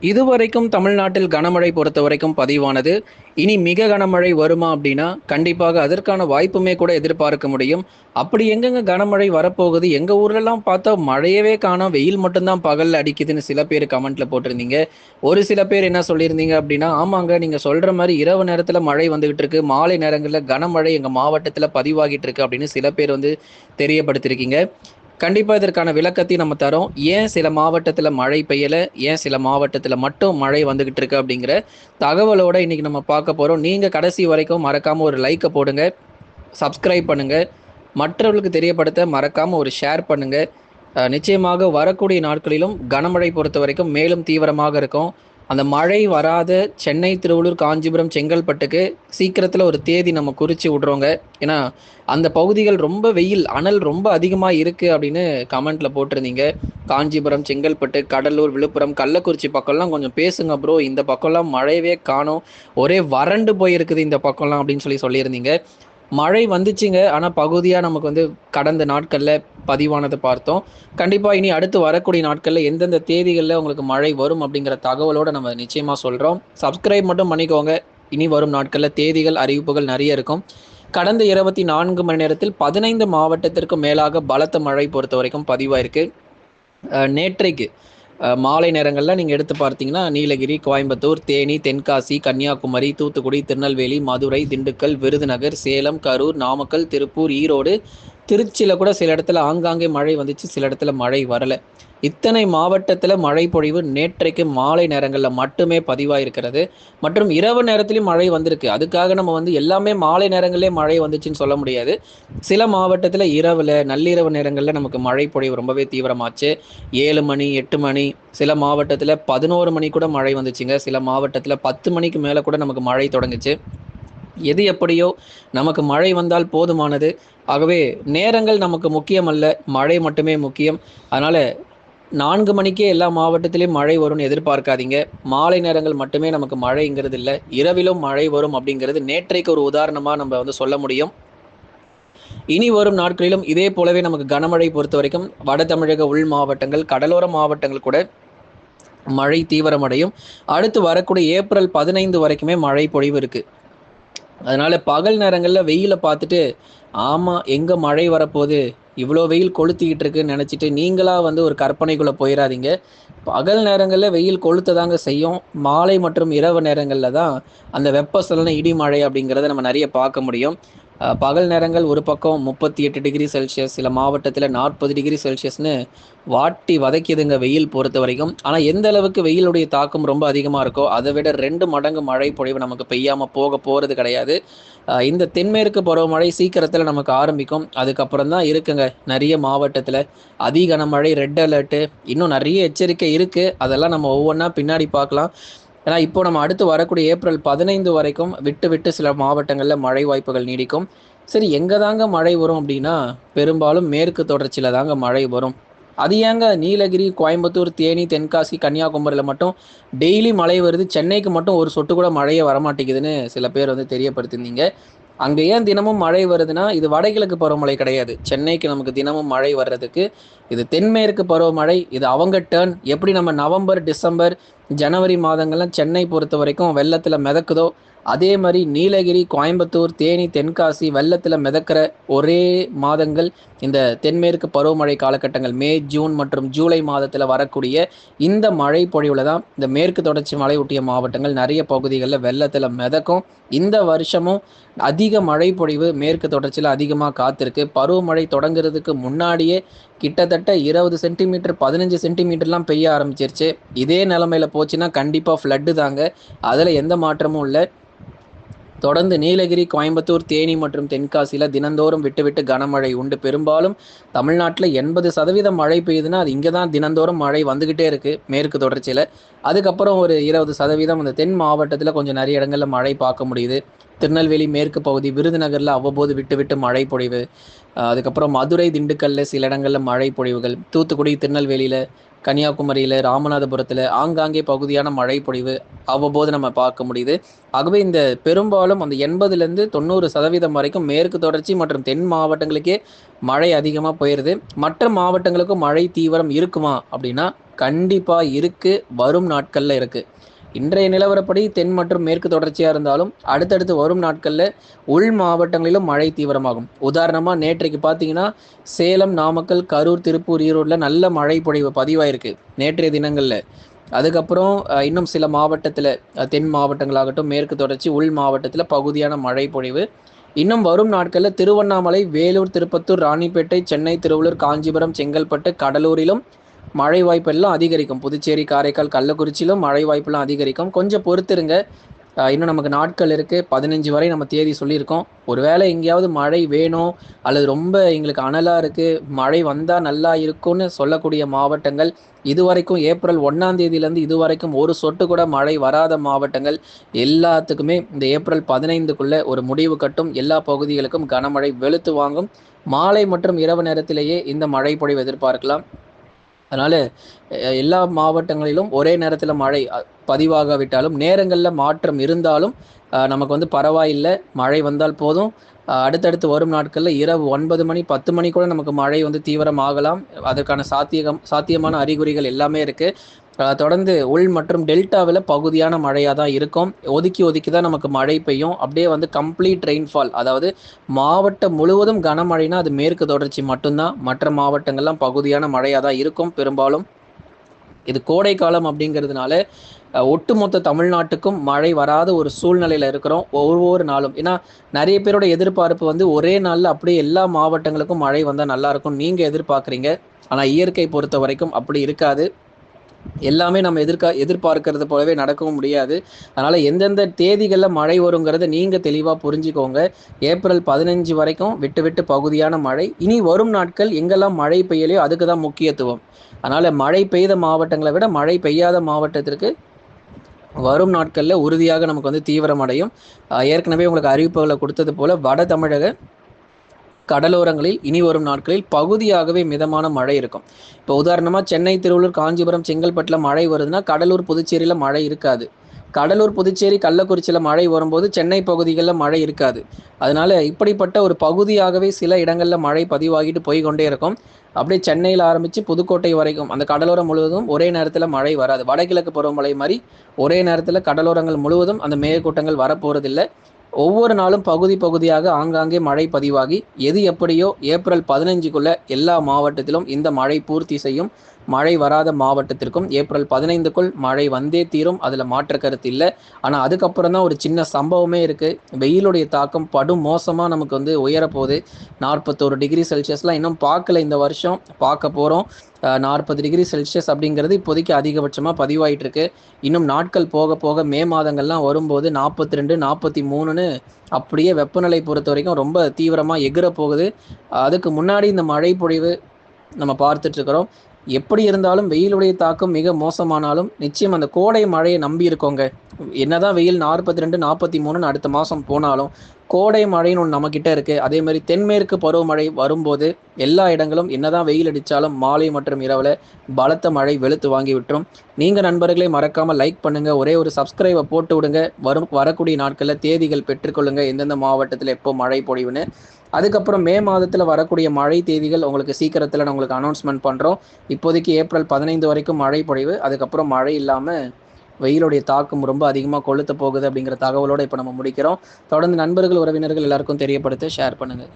இதுவரைக்கும் தமிழ்நாட்டில் கனமழை பொறுத்த வரைக்கும் பதிவானது. இனி மிக கனமழை வருமா அப்படின்னா கண்டிப்பாக அதற்கான வாய்ப்புமே கூட எதிர்பார்க்க முடியும். அப்படி எங்கெங்க கனமழை வரப்போகுது? எங்க ஊர்லலாம் பார்த்தா மழையவே காணோம். வெயில் மட்டும்தான் பகல்ல அடிக்குதுன்னு சில பேர் கமெண்ட்ல போட்டிருந்தீங்க. ஒரு சில பேர் என்ன சொல்லியிருந்தீங்க அப்படின்னா ஆமாங்க நீங்க சொல்ற மாதிரி இரவு நேரத்துல மழை வந்துகிட்டு இருக்கு. மாலை நேரங்களில் கனமழை எங்க மாவட்டத்துல பதிவாகிட்டு இருக்கு அப்படின்னு சில பேர் வந்து தெரியப்படுத்திருக்கீங்க கண்டிப்பா இதற்கான விளக்கத்தையும் நம்ம தரோம். ஏன் சில மாவட்டத்துல மழை பெய்யல? ஏன் சில மாவட்டத்துல மட்டும் மழை வந்துகிட்டு இருக்கு அப்படிங்கிற தகவலோட இன்னைக்கு நம்ம பார்க்க போறோம். நீங்க கடைசி வரைக்கும் மறக்காம ஒரு லைக்கை போடுங்க. சப்ஸ்கிரைப் பண்ணுங்க. மற்றவர்களுக்கு தெரியப்படுத்த மறக்காம ஒரு ஷேர் பண்ணுங்க. நிச்சயமாக வரக்கூடிய நாட்களிலும் கனமழை பொறுத்த வரைக்கும் மேலும் தீவிரமாக இருக்கும். அந்த மழை வராத சென்னை திருவள்ளூர் காஞ்சிபுரம் செங்கல்பட்டுக்கு சீக்கிரத்தில் ஒரு தேதி நம்ம குறித்து விட்றோங்க. ஏன்னா அந்த பகுதிகள் ரொம்ப வெயில் அனல் ரொம்ப அதிகமாக இருக்குது அப்படின்னு கமெண்ட்டில் போட்டிருந்தீங்க. காஞ்சிபுரம் செங்கல்பட்டு கடலூர் விழுப்புரம் கள்ளக்குறிச்சி பக்கம்லாம் கொஞ்சம் பேசுங்க ப்ரோ இந்த பக்கம்லாம் மழையவே காணும். ஒரே வறண்டு போயிருக்குது இந்த பக்கம்லாம் அப்படின்னு சொல்லி சொல்லியிருந்தீங்க. மழை வந்துச்சுங்க. ஆனால் பகுதியாக நமக்கு வந்து கடந்த நாட்களில் பதிவானதை பார்த்தோம். கண்டிப்பாக இனி அடுத்து வரக்கூடிய நாட்களில் எந்தெந்த தேதிகளில் உங்களுக்கு மழை வரும் அப்படிங்கிற தகவலோடு நம்ம நிச்சயமாக சொல்கிறோம் சப்ஸ்கிரைப் மட்டும் பண்ணிக்கோங்க. இனி வரும் நாட்களில் தேதிகள் அறிவிப்புகள் நிறைய இருக்கும். கடந்த இருபத்தி நான்கு மணி நேரத்தில் பதினைந்து மாவட்டத்திற்கு மேலாக பலத்த மழை பொறுத்த வரைக்கும் பதிவாயிருக்கு. நேற்றைக்கு மாலை நேரங்களில் நீங்கள் எடுத்து பார்த்தீங்கன்னா நீலகிரி கோயம்புத்தூர் தேனி தென்காசி கன்னியாகுமரி தூத்துக்குடி திருநெல்வேலி மதுரை திண்டுக்கல் விருதுநகர் சேலம் கரூர் நாமக்கல் திருப்பூர் ஈரோடு திருச்சியில் கூட சில இடத்துல ஆங்காங்கே மழை வந்துச்சு சில இடத்துல மழை வரலை. இத்தனை மாவட்டத்தில் மழை பொழிவு நேற்றைக்கு மாலை நேரங்களில் மட்டுமே பதிவாயிருக்கிறது. மற்றும் இரவு நேரத்திலையும் மழை வந்திருக்கு. அதுக்காக நம்ம வந்து எல்லாமே மாலை நேரங்களிலே மழை வந்துச்சுன்னு சொல்ல முடியாது. சில மாவட்டத்தில் இரவில் நள்ளிரவு நேரங்களில் நமக்கு மழை பொழிவு ரொம்பவே தீவிரமாச்சு. ஏழு மணி எட்டு மணி சில மாவட்டத்தில் பதினோரு மணி கூட மழை வந்துச்சுங்க. சில மாவட்டத்தில் பத்து மணிக்கு மேலே கூட நமக்கு மழை தொடங்குச்சு. எது எப்படியோ நமக்கு மழை வந்தால் போதுமானது. ஆகவே நேரங்கள் நமக்கு முக்கியம் அல்ல மழை மட்டுமே முக்கியம். அதனால் நான்கு மணிக்கே எல்லா மாவட்டத்திலையும் மழை வரும்னு எதிர்பார்க்காதீங்க. மாலை நேரங்கள் மட்டுமே நமக்கு மழைங்கிறது இல்லை இரவிலும் மழை வரும் அப்படிங்கிறது நேற்றைக்கு ஒரு உதாரணமாக நம்ம வந்து சொல்ல முடியும். இனி வரும் நாட்களிலும் இதே போலவே நமக்கு கனமழை பொறுத்த வரைக்கும் வட தமிழக உள் மாவட்டங்கள் கடலோர மாவட்டங்கள் கூட மழை தீவிரமடையும். அடுத்து வரக்கூடிய ஏப்ரல் பதினைந்து வரைக்குமே மழை பொழிவு இருக்குது அதனால பகல் நேரங்களில் வெயிலை பார்த்துட்டு ஆமாம் எங்கே மழை வரப்போகுது? இவ்வளோ வெயில் கொளுத்திக்கிட்டு இருக்குன்னு நினச்சிட்டு நீங்களாக வந்து ஒரு கற்பனைக்குள்ளே போயிடாதீங்க பகல் நேரங்களில் வெயில் கொளுத்ததாங்க செய்யும். மாலை மற்றும் இரவு நேரங்களில் தான் அந்த வெப்பசலன இடி மழை அப்படிங்கிறத நம்ம நிறைய பார்க்க முடியும். பகல் நேரங்கள் ஒரு பக்கம் முப்பத்தி எட்டு டிகிரி செல்சியஸ் சில மாவட்டத்தில் நாற்பது டிகிரி செல்சியஸ்னு வாட்டி வதைக்குதுங்க வெயில் பொறுத்த வரைக்கும். ஆனால் எந்த அளவுக்கு வெயிலுடைய தாக்கம் ரொம்ப அதிகமாக இருக்கோ அதை விட ரெண்டு மடங்கு மழை பொழிவு நமக்கு பெய்யாமல் போக போகிறது கிடையாது. இந்த தென்மேற்கு பருவமழை சீக்கிரத்தில் நமக்கு ஆரம்பிக்கும். அதுக்கப்புறம் தான் இருக்குங்க நிறைய மாவட்டத்தில். அதிக கனமழை ரெட் அலர்ட்டு இன்னும் நிறைய எச்சரிக்கை இருக்குது அதெல்லாம் நம்ம ஒவ்வொன்றா பின்னாடி பார்க்கலாம். ஏன்னா இப்போ நம்ம அடுத்து வரக்கூடிய ஏப்ரல் பதினைந்து வரைக்கும் விட்டு விட்டு சில மாவட்டங்களில் மழை வாய்ப்புகள் நீடிக்கும். சரி எங்கே தாங்க மழை வரும் அப்படின்னா பெரும்பாலும் மேற்கு தொடர்ச்சியில் தாங்க மழை வரும். அது ஏங்க நீலகிரி கோயம்புத்தூர் தேனி தென்காசி கன்னியாகுமரியில் மட்டும் டெய்லி மழை வருது சென்னைக்கு மட்டும் ஒரு சொட்டு கூட மழையே வரமாட்டேங்குதுன்னு சில பேர் வந்து தெரியப்படுத்தியிருந்தீங்க. அங்கே ஏன் தினமும் மழை வருதுன்னா இது வடகிழக்கு பருவமழை கிடையாது. சென்னைக்கு நமக்கு தினமும் மழை வர்றதுக்கு இது தென்மேற்கு பருவமழை இது அவங்க டேர்ன் எப்படி நம்ம நவம்பர் டிசம்பர் ஜனவரி மாதங்கள்லாம் சென்னை பொறுத்த வரைக்கும் வெள்ளத்தில் மிதக்குதோ அதே மாதிரி நீலகிரி கோயம்புத்தூர் தேனி தென்காசி வெள்ளத்தில் மிதக்கிற ஒரே மாதங்கள் இந்த தென்மேற்கு பருவமழை காலகட்டங்கள். மே ஜூன் மற்றும் ஜூலை மாதத்தில் வரக்கூடிய இந்த மழை பொழிவில் தான் இந்த மேற்கு தொடர்ச்சி மலை ஒட்டிய மாவட்டங்கள் நிறைய பகுதிகளில் வெள்ளத்தில் மிதக்கும். இந்த வருஷமும் அதிக மழை பொழிவு மேற்கு தொடர்ச்சியில் அதிகமாக காத்திருக்கு. பருவமழை தொடங்குறதுக்கு முன்னாடியே கிட்டத்தட்ட இருபது சென்டிமீட்டர் பதினஞ்சு சென்டிமீட்டர்லாம் பெய்ய ஆரம்பிச்சிருச்சு. இதே நிலமையில போச்சுன்னா கண்டிப்பாக ஃப்ளட்டு தாங்க. அதில் எந்த மாற்றமும் இல்லை. தொடர்ந்து நீலகிரி கோயம்புத்தூர் தேனி மற்றும் தென்காசியில் தினந்தோறும் விட்டுவிட்டு கனமழை உண்டு. பெரும்பாலும் தமிழ்நாட்டில் எண்பது சதவீதம் மழை பெய்யுதுன்னா அது இங்கே தான் தினந்தோறும் மழை வந்துக்கிட்டே இருக்குது மேற்கு தொடர்ச்சியில். அதுக்கப்புறம் ஒரு இருபது சதவீதம் அந்த தென் மாவட்டத்தில் கொஞ்சம் நிறைய இடங்களில் மழை பார்க்க முடியுது. திருநெல்வேலி மேற்கு பகுதி விருதுநகரில் அவ்வப்போது விட்டு விட்டு மழை பொழிவு. அதுக்கப்புறம் மதுரை திண்டுக்கல்ல சில இடங்களில் மழை பொழிவுகள். தூத்துக்குடி திருநெல்வேலியில் கன்னியாகுமரியில் ராமநாதபுரத்தில் ஆங்காங்கே பகுதியான மழை பொழிவு அவ்வப்போது நம்ம பார்க்க முடியுது. ஆகவே இந்த பெரும்பாலும் அந்த எண்பதுலேருந்து தொண்ணூறு சதவீதம் வரைக்கும் மேற்கு தொடர்ச்சி மற்றும் தென் மாவட்டங்களுக்கே மழை அதிகமாக போயிடுது மற்ற மாவட்டங்களுக்கும் மழை தீவிரம் இருக்குமா அப்படின்னா கண்டிப்பாக இருக்கு. வரும் நாட்களில் இருக்குது இன்றைய நிலவரப்படி தென் மற்றும் மேற்கு தொடர்ச்சியாக இருந்தாலும், அடுத்தடுத்து வரும் நாட்களில் உள் மாவட்டங்களிலும் மழை தீவிரமாகும். உதாரணமாக நேற்றைக்கு பார்த்தீங்கன்னா, சேலம், நாமக்கல், கரூர், திருப்பூர், ஈரோடில் நல்ல மழை பொழிவு பதிவாயிருக்கு. நேற்றைய தினங்களில் அதுக்கப்புறம் இன்னும் சில மாவட்டத்தில் தென் மாவட்டங்களாகட்டும், மேற்கு தொடர்ச்சி, உள் மாவட்டத்தில் பகுதியான மழை பொழிவு. இன்னும் வரும் நாட்களில் திருவண்ணாமலை, வேலூர், திருப்பத்தூர், ராணிப்பேட்டை, சென்னை, திருவள்ளூர், காஞ்சிபுரம், செங்கல்பட்டு, கடலூரிலும் மழை வாய்ப்பெல்லாம் அதிகரிக்கும். புதுச்சேரி, காரைக்கால், கள்ளக்குறிச்சியிலும் மழை வாய்ப்பெல்லாம் அதிகரிக்கும். கொஞ்சம் பொறுத்துருங்க இன்னும் நமக்கு நாட்கள் இருக்குது பதினஞ்சு வரை நம்ம தேதி சொல்லியிருக்கோம். ஒருவேளை எங்கேயாவது மழை வேணும், அல்லது ரொம்ப எங்களுக்கு அனலாக இருக்குது மழை வந்தால் நல்லா இருக்கும்னு சொல்லக்கூடிய மாவட்டங்கள், இதுவரைக்கும் ஏப்ரல் ஒன்றாம் தேதியிலேருந்து இதுவரைக்கும் ஒரு சொட்டு கூட மழை வராத மாவட்டங்கள் எல்லாத்துக்குமே இந்த ஏப்ரல் 15க்குள்ள ஒரு முடிவு கட்டும். எல்லா பகுதிகளுக்கும் கனமழை வெளுத்து வாங்கும். மாலை மற்றும் இரவு நேரத்திலேயே இந்த மழை பொழிவு எதிர்பார்க்கலாம். அதனால எல்லா மாவட்டங்களிலும் ஒரே நேரத்தில் மழை பதிவாகாவிட்டாலும், நேரங்களில் மாற்றம் இருந்தாலும், நமக்கு வந்து பரவாயில்லை மழை வந்தால் போதும். அடுத்தடுத்து வரும் நாட்களில் இரவு ஒன்பது மணி, 10 மணி கூட நமக்கு மழை வந்து தீவிரமாகலாம். அதற்கான சாத்தியகம் சாத்தியமான அறிகுறிகள் எல்லாமே இருக்கு. தொடர்ந்து உள் மற்றும் டெல்டாவில் பகுதியான மழையாக தான் இருக்கும். ஒதுக்கி ஒதுக்கி தான் நமக்கு மழை பெய்யும். அப்படியே வந்து கம்ப்ளீட் ரெயின்ஃபால் அதாவது மாவட்டம் முழுவதும் கனமழைனா, அது மேற்கு தொடர்ச்சி மட்டும்தான் மற்ற மாவட்டங்கள்லாம் பகுதியான மழையாக தான் இருக்கும் பெரும்பாலும். இது கோடை காலம் அப்படிங்கிறதுனால, ஒட்டுமொத்த தமிழ்நாட்டுக்கும் மழை வராத ஒரு சூழ்நிலையில இருக்கிறோம். ஒவ்வொரு நாளும். ஏன்னா, நிறைய பேரோட எதிர்பார்ப்பு வந்து ஒரே நாளில் அப்படியே எல்லா மாவட்டங்களுக்கும் மழை வந்தா நல்லாயிருக்கும்னு நீங்க எதிர்பார்க்குறீங்க. ஆனால் இயற்கை பொறுத்த வரைக்கும் அப்படி இருக்காது. எல்லாமே நம்ம எதிர்கா எதிர்பார்க்கறது போலவே நடக்கவும் முடியாது. அதனால எந்தெந்த தேதிகளில் மழை வருங்கிறத நீங்க தெளிவா புரிஞ்சுக்கோங்க. ஏப்ரல் 15 வரைக்கும் விட்டு விட்டு பகுதியான மழை. இனி வரும் நாட்கள் எங்கெல்லாம் மழை பெய்யலையோ அதுக்கு தான் முக்கியத்துவம். அதனால மழை பெய்த மாவட்டங்களை விட மழை பெய்யாத மாவட்டத்திற்கு வரும் நாட்களில் உறுதியாக நமக்கு வந்து தீவிரமடையும். ஏற்கனவே உங்களுக்கு அறிவிப்புகளை கொடுத்தது போல வட தமிழக கடலோரங்களில் இனி வரும் நாட்களில் பகுதியாகவே மிதமான மழை இருக்கும். இப்போ உதாரணமாக சென்னை, திருவள்ளூர், காஞ்சிபுரம், செங்கல்பட்டில் மழை வருதுன்னா, கடலூர், புதுச்சேரியில் மழை இருக்காது. கடலூர், புதுச்சேரி, கள்ளக்குறிச்சியில் மழை வரும்போது, சென்னை பகுதிகளில் மழை இருக்காது. அதனால இப்படிப்பட்ட ஒரு பகுதியாகவே சில இடங்களில் மழை பதிவாகிட்டு போய் கொண்டே இருக்கும். அப்படியே சென்னையில் ஆரம்பித்து புதுக்கோட்டை வரைக்கும் அந்த கடலோரம் முழுவதும் ஒரே நேரத்தில் மழை வராது. வடகிழக்கு பருவமழை மாதிரி ஒரே நேரத்தில் கடலோரங்கள் முழுவதும் அந்த மேகக்கூட்டங்கள் வரப்போகிறதில்லை ஒவ்வொரு நாளும் பகுதி பகுதியாக ஆங்காங்கே மழை பதிவாகி, எது எப்படியோ ஏப்ரல் 15க்குள்ள எல்லா மாவட்டத்திலும் இந்த மழை பூர்த்தி செய்யும். மழை வராத மாவட்டத்திற்கும் ஏப்ரல் 15க்குள் மழை வந்தே தீரும். அதில் மாற்று கருத்து இல்லை ஆனால் அதுக்கப்புறம் தான் ஒரு சின்ன சம்பவமே இருக்குது வெயிலுடைய தாக்கம் படும் மோசமாக நமக்கு வந்து உயரப்போகுது நாற்பத்தோரு டிகிரி செல்சியஸ்லாம் இன்னும் பார்க்கல இந்த வருஷம். பார்க்க போகிறோம் நாற்பது டிகிரி செல்சியஸ் அப்படிங்கிறது இப்போதைக்கு அதிகபட்சமாக பதிவாயிட்டு இருக்கு. இன்னும் நாட்கள் போக போக மே மாதங்கள்லாம் வரும்போது 42, 43ன்னு அப்படியே வெப்பநிலை பொறுத்த வரைக்கும் ரொம்ப தீவிரமாக எகிற போகுது. அதுக்கு முன்னாடி இந்த மழை பொழிவு நம்ம பார்த்துட்டு இருக்கிறோம். எப்படி இருந்தாலும் வெயிலுடைய தாக்கம் மிக மோசமானாலும், நிச்சயம் அந்த கோடை மழையை நம்பி இருக்கோங்க. என்னதான் வெயில் 42, 43ன்னு அடுத்த மாதம் போனாலும், கோடை மழைன்னு ஒன்று நம்மக்கிட்ட இருக்குது அதே மாதிரி தென்மேற்கு பருவமழை வரும்போது, எல்லா இடங்களும் என்னதான் வெயில் அடித்தாலும் மாலை மற்றும் இரவில் பலத்த மழை வெளுத்து வாங்கி விட்டுரும். நீங்கள் நண்பர்களே மறக்காமல் லைக் பண்ணுங்கள் ஒரே ஒரு சப்ஸ்கிரைபை போட்டு விடுங்க. வரும் வரக்கூடிய நாட்களில் தேதிகள் பெற்றுக்கொள்ளுங்கள் எந்தெந்த மாவட்டத்தில் எப்போ மழை பொழிவுன்னு. அதுக்கப்புறம் மே மாதத்தில் வரக்கூடிய மழை தேதிகள் உங்களுக்கு சீக்கிரத்தில் நான் உங்களுக்கு அனௌன்ஸ்மெண்ட் பண்ணுறோம் இப்போதைக்கு ஏப்ரல் 15 வரைக்கும் மழை பொழிவு. அதுக்கப்புறம் மழை இல்லாமல் வெயிலுடைய தாக்கம் ரொம்ப அதிகமாக கொளுத்த போகுது அப்படிங்கிற தகவலோடு இப்போ நம்ம முடிக்கிறோம். தொடர்ந்து நண்பர்கள், உறவினர்கள் எல்லாருக்கும் தெரியப்படுத்த ஷேர் பண்ணுங்கள்